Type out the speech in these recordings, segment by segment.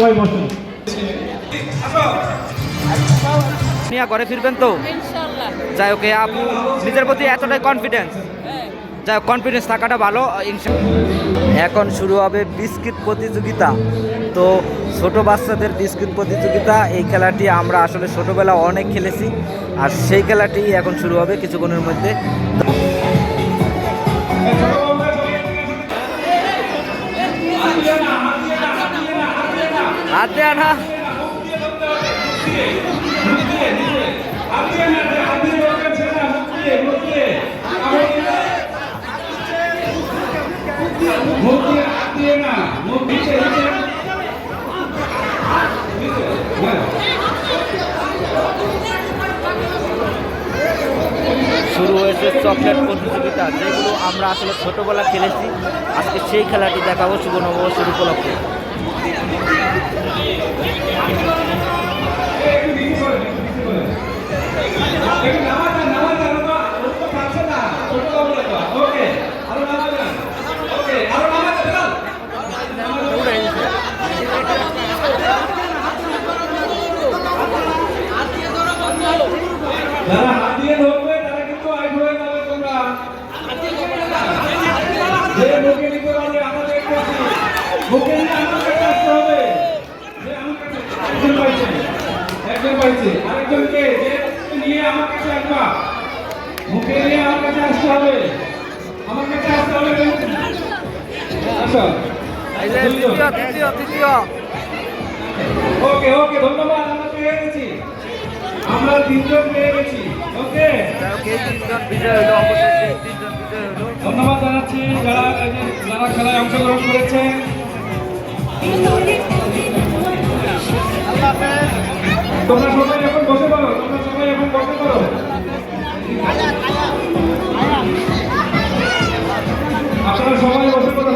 সবাই বসুন নিয়ে ঘরে ফিরবেন তো? যাই ওকে আপু নিজের প্রতি এতটাই কনফিডেন্স হ্যাঁ। যাই হোক কনফিডেন্স থাকাটা ভালো এখন শুরু হবে বিস্কিট প্রতিযোগিতা। তো ছোট বাচ্চাদের বিস্কিট প্রতিযোগিতা এই খেলাটি আমরা আসলে ছোটবেলা অনেক খেলেছি আর সেই খেলাটি এখন শুরু হবে কিছুক্ষণের মধ্যে। হাত দেয়া না শুরু হয়েছে চকলেট প্রতিযোগিতা, যেগুলো আমরা আসলে ছোটবেলা খেলেছি। আজকে সেই খেলাটি দেখাবো, শুভ নববর্ষের উপলক্ষে। যারা হাত দিয়ে ধরবে তারা কিন্তু আইট হয়ে যাবে তোমরা যে মুখে নিতে পারবে দেখতেছি মুখে নিয়ে আমার কাছে আসতে হবে যে আমার কাছে একজন পাইছে পাইছে আরেকজনকে নিয়ে আমার কাছে আসবা। মুখে নিয়ে আমার কাছে আসতে হবে। আমার কাছে আসতে হবে তৃতীয় ওকে ওকে, ধন্যবাদ। আমরা পেয়ে গেছি। আমরা তিনজন পেয়ে গেছি। ওকে। ধন্যবাদ জানাচ্ছি যারা যারা খেলায় অংশগ্রহণ করেছেন। তোমরা সবাই এখন বসে পড়ো তোমরা সবাই এখন বসে পড়ো। আপনারা সবাই বসে পড়ো।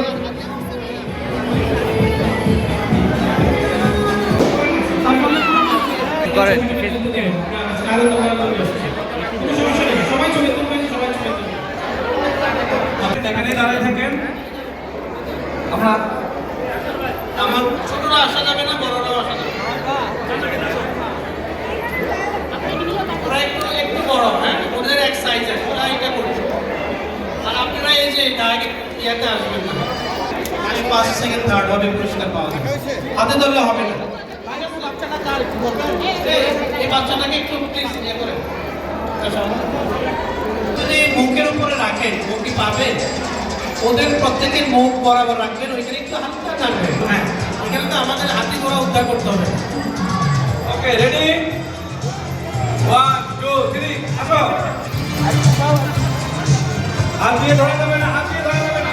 করেন। সবাই চলে সবাই চলে এখানে দাঁড়িয়ে থাকেন। আমরা আমার ছোটরা আসা যাবে না বড়রাও আসা যাবে ওরা একটু একটু বড় হ্যাঁ? ওদের এক সাইজের ওরা এটা করছে। আর আপনারা এই যে ডাইরেক্ট ইয়াতে আসবেন না। আমি পাঁচ সেকেন্ড থার্ড হবে পুরস্কার পাওয়া যাবে। হাতে ধরলে হবে না। এই- এই বাচ্চাটাকে একটু প্লিজ ইয়ে করে। যদি মুখের উপরে রাখেন মুখ কি পাবে? ওদের প্রত্যেকের মুখ বরাবর রাখবেন ওইখানে একটু হাতটা টানবেন হ্যাঁ ওইখানে তো আমাদের হাতি ঘোড়া উদ্ধার করতে হবে। Okay ready one two three আসো। হাত দিয়ে ধরা না, হাত দিয়ে ধরা যাবে হবে না।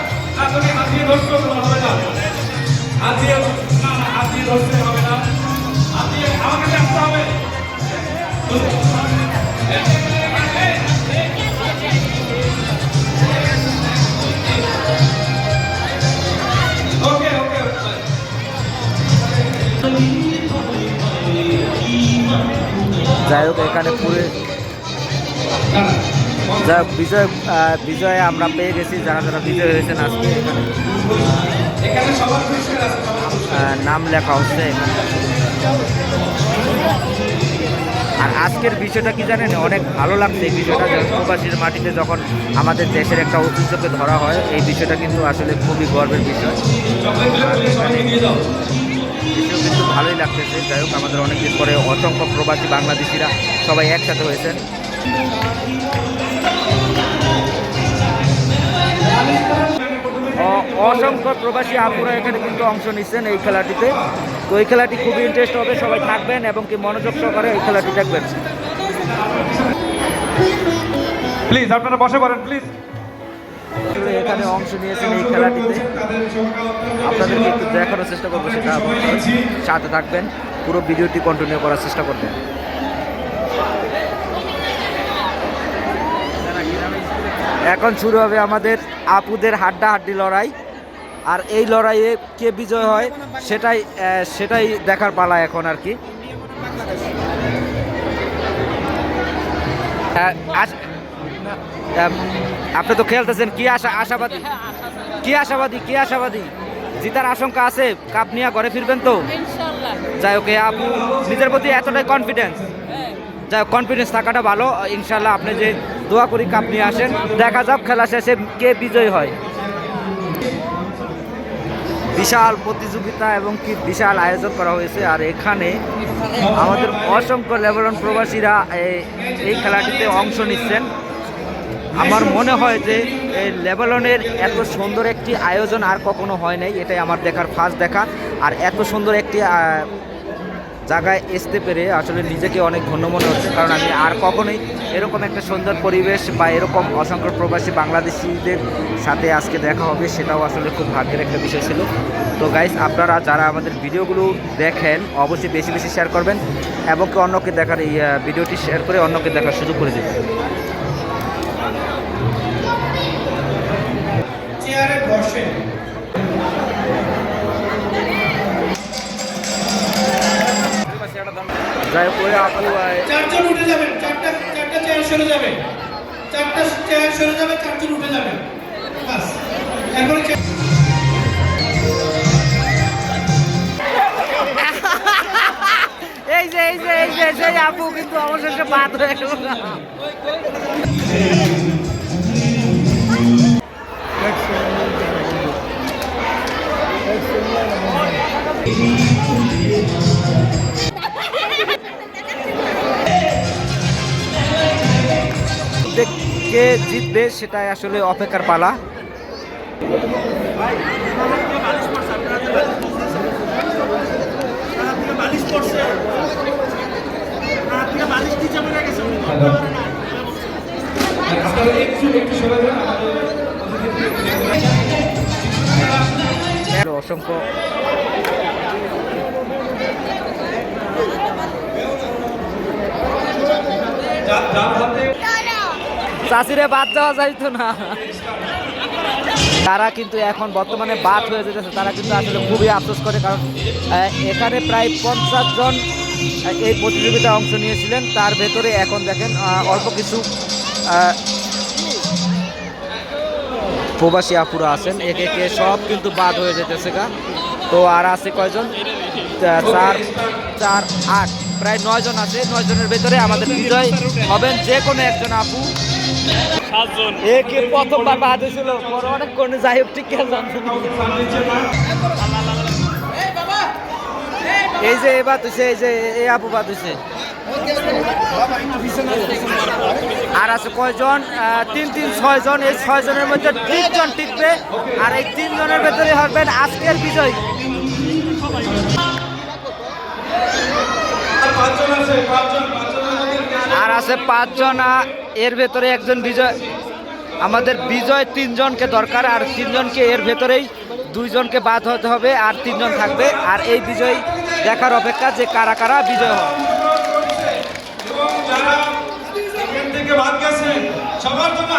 হাত দিয়ে ধরতে হবে না। হাত দিয়ে হবে। যাই হোক, এখানে পুরে যাই হোক, বিজয় বিজয় আমরা পেয়ে গেছি, যারা যারা বিজয় হয়েছেন আজকে নাম লেখা হচ্ছে আর আজকের বিষয়টা কি জানেন? অনেক ভালো লাগছে এই বিষয়টা প্রবাসীর মাটিতে যখন আমাদের দেশের একটা ঐতিহ্যকে ধরা হয়, এই বিষয়টা কিন্তু আসলে খুবই গর্বের বিষয়। বিষয় কিন্তু ভালোই লাগতেছে। যাই হোক, আমাদের অনেকদিন পরে অসংখ্য প্রবাসী বাংলাদেশিরা সবাই একসাথে হয়েছেন। অসংখ্য প্রবাসী আপুরা এখানে কিন্তু অংশ নিচ্ছেন এই খেলাটিতে। তো এই খেলাটি খুবই ইন্টারেস্ট হবে, সবাই থাকবেন এবং কি মনোযোগ সহকারে এই খেলাটি দেখবেন। প্লিজ আপনারা বসে পড়েন প্লিজ এখানে অংশ নিয়েছেন এই খেলাটিতে। আপনাদেরকে একটু দেখানোর চেষ্টা করব সেটা সাথে থাকবেন। পুরো ভিডিওটি কন্টিনিউ করার চেষ্টা করবেন। এখন শুরু হবে আমাদের আপুদের হাড্ডা হাড্ডি লড়াই। আর এই লড়াইয়ে কে বিজয় হয় সেটাই সেটাই দেখার পালা এখন আর কি। আহ, আপনি তো খেলতেছেন কি আশা আশাবাদী? কি আশাবাদী কি আশাবাদী? জিতার আশঙ্কা আছে কাপ নিয়ে ঘরে ফিরবেন তো? যাই হোক আপু নিজের প্রতি এতটাই কনফিডেন্স হ্যাঁ। যাই হোক কনফিডেন্স থাকাটা ভালো। ইনশাল্লাহ আপনি যে দোয়া করি কাপ নিয়ে আসেন দেখা যাক খেলা শেষে কে বিজয়ী হয়। বিশাল প্রতিযোগিতা এবং কি বিশাল আয়োজন করা হয়েছে। আর এখানে আমাদের অসংখ্য লেবানন প্রবাসীরা এই- এই খেলাটিতে অংশ নিচ্ছেন। আমার মনে হয় যে লেবাননের এত সুন্দর একটি আয়োজন আর কখনো হয় নাই, এটাই আমার দেখার ফার্স্ট দেখা। আর এত সুন্দর একটি জায়গায় আসতে পেরে আসলে নিজেকে অনেক ধন্য মনে হচ্ছে, কারণ আমি আর কখনোই এরকম একটা সুন্দর পরিবেশ বা এরকম অসংখ্য প্রবাসী বাংলাদেশিদের সাথে আজকে দেখা হবে, সেটাও আসলে খুব ভাগ্যের একটা বিষয় ছিল। তো গাইস আপনারা যারা আমাদের ভিডিওগুলো দেখেন, অবশ্যই বেশি বেশি শেয়ার করবেন এবং অন্যকে দেখার এই ভিডিওটি শেয়ার করে অন্যকে দেখার সুযোগ করে দেবেন। চেয়ারে বসে। চারজন উঠে যাবেন চারটা চারটা চেয়ার সরে যাবে। চারটা চেয়ার সরে যাবে চারজন উঠে যাবে। বাস এরপরে এই যে এই যে এই যে আপু কিন্তু অবশেষে বাদ হয়ে গেল। জিতবে সেটাই আসলে অপেক্ষার পালা। অসংখ্য হাতে চাষিরে বাদ যাওয়া যাইতো না। তারা কিন্তু এখন বর্তমানে বাদ হয়ে যেতেছে। তারা কিন্তু আসলে খুবই আফসোস করে, কারণ এখানে প্রায় পঞ্চাশ জন এই প্রতিযোগিতায় অংশ নিয়েছিলেন। তার ভেতরে এখন দেখেন অল্প কিছু প্রবাসী আপুরা আছেন। একে একে সব কিন্তু বাদ হয়ে যেতেছে গা। তো আর আছে কয়জন? চার চার, আট। প্রায় নয় জন আছে। নয় জনের ভেতরে আমাদের বিজয় হবেন যে কোনো একজন আপু। একে প্রথমবার বাদ হয়েছিল পরে অনেক কোন যাই হোক, ঠিক এই যে এবার তুইছে এই যে এই আপু বাদ হয়েছে আর আছে কয়জন? তিন তিন ছয় জন এই ছয় জনের মধ্যে তিনজন টিকবে, আর এই তিনজনের ভেতরে হবেন আজকের বিজয়। আর আছে পাঁচজন এর ভেতরে একজন বিজয়, আমাদের বিজয় তিনজনকে দরকার, আর তিনজনকে এর ভেতরেই দুইজনকে বাদ হতে হবে, আর তিনজন থাকবে। আর এই বিজয় দেখার অপেক্ষা যে কারা কারা বিজয় গেছেন সবার জন্য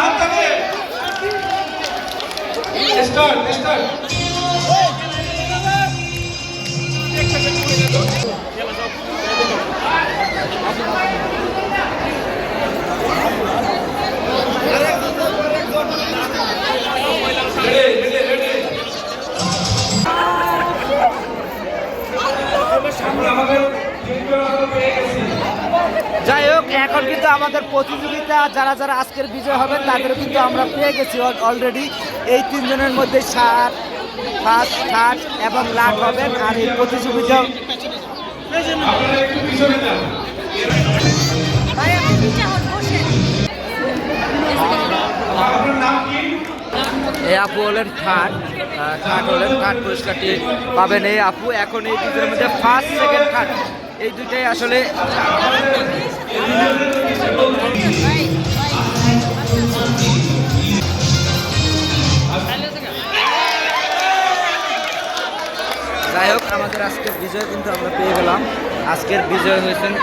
যাই হোক, এখন কিন্তু আমাদের প্রতিযোগিতা, যারা যারা আজকের বিজয় হবেন তাদের কিন্তু আমরা পেয়ে গেছি অলরেডি এই তিনজনের মধ্যে সাত ফার্স্ট থার্ড এবং লাট হবেন আর এই প্রতিযোগিতা এই আপু হলেন থার্ড থার্ড হলেন থার্ড পুরস্কারটি পাবেন এই আপু। এখন এই দুটোর মধ্যে ফার্স্ট সেকেন্ড থার্ড এই দুটাই আসলে যাই হোক, আমাদের আজকের বিজয় কিন্তু আমরা পেয়ে গেলাম। আজকের বিজয় হয়েছেন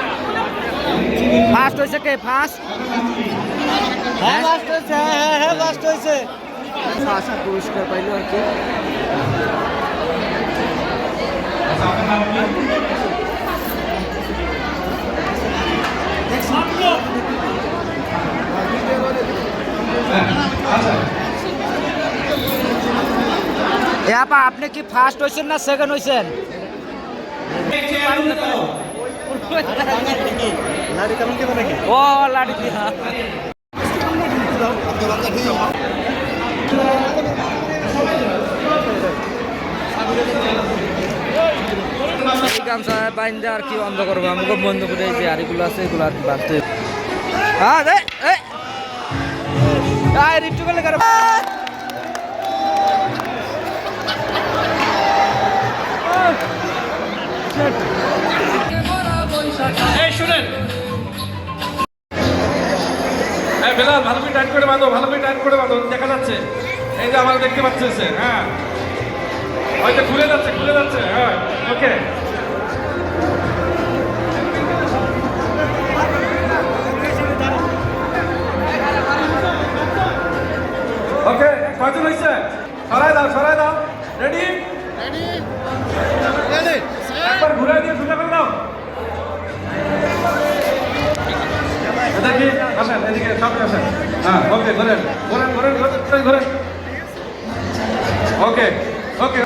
ফার্স্ট হয়েছে কে? ফার্স্ট হ্যাঁ ফার্স্ট হয়েছে হ্যাঁ হ্যাঁ ফার্স্ট হয়েছে। ফার্স্ট পুরস্কার পাইলো আর কি এ আপা আপনি কি ফার্স্ট হয়েছেন না সেকেন্ড হয়েছেন এই চেয়ারগুলো দাও। ও লাড়ি দিয়া এই গামছা বাইন্দে আর কি অন্ধ করব? আমাকে বন্ধ করে যে আরিগুলো আছে, এগুলো আর বাড়তে হ্যাঁ আয় রিট্টু গেলে করে করে বাঁধো ভালো করে টাইট করে বাঁধো দেখা যাচ্ছে। এই যে আমার দেখতে পাচ্ছে হ্যাঁ। হয়তো খুলে যাচ্ছে খুলে যাচ্ছে হ্যাঁ ওকে। ওকে কয়জন হয়েছে? সরাই দাও সরাই দাও। রেডি একবার ঘুরে দিয়ে ঘুরে ফেলে দাও। আসেন এদিকে সামনে আসেন। হ্যাঁ ওকে ঘোরেন ঘোরেন ঘোরেন ঘোরেন ঘোরেন ওকে ওকে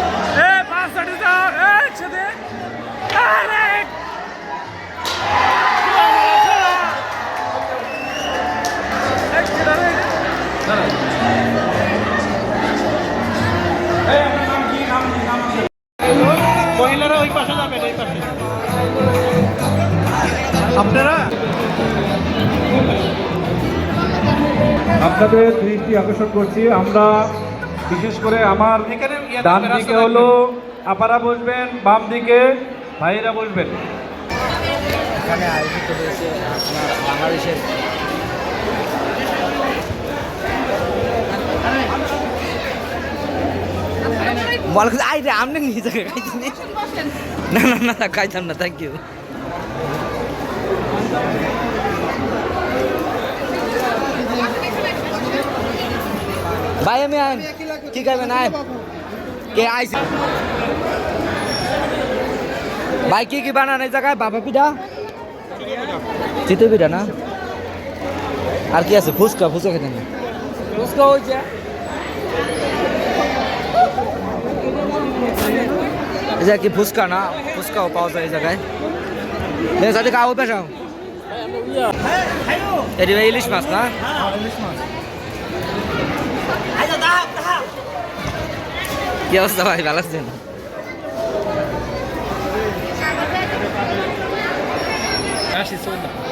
আপনাদের দৃষ্টি আকর্ষণ করছি। আমরা বিশেষ করে আমার ডান দিকে হলো আপারা বসবেন বাম দিকে ভাইয়েরা বসবেন। এখানে আয়োজিত হয়েছে আপনার বাংলাদেশের বল নিয়ে না না না না খাইতাম না থ্যাংক ইউ ভাই আমি আইন কি খাবেন আইন কে আইছি? ভাই কি কি বানান এই জায়গায়? বাবা পিঠা? চিতই পিঠা না? আর কি আছে? ফুচকা ফুচকা খেতে না ফুচকা হয়েছে। এই জায়গায় কি ফুচকা না? ফুচকাও পাওয়া যায় এই জায়গায়। সাথে খাও পেশাও। এটি ভাই ইলিশ মাছ না? কি অবস্থা ভাই? ভালো আছেন? আসি চল।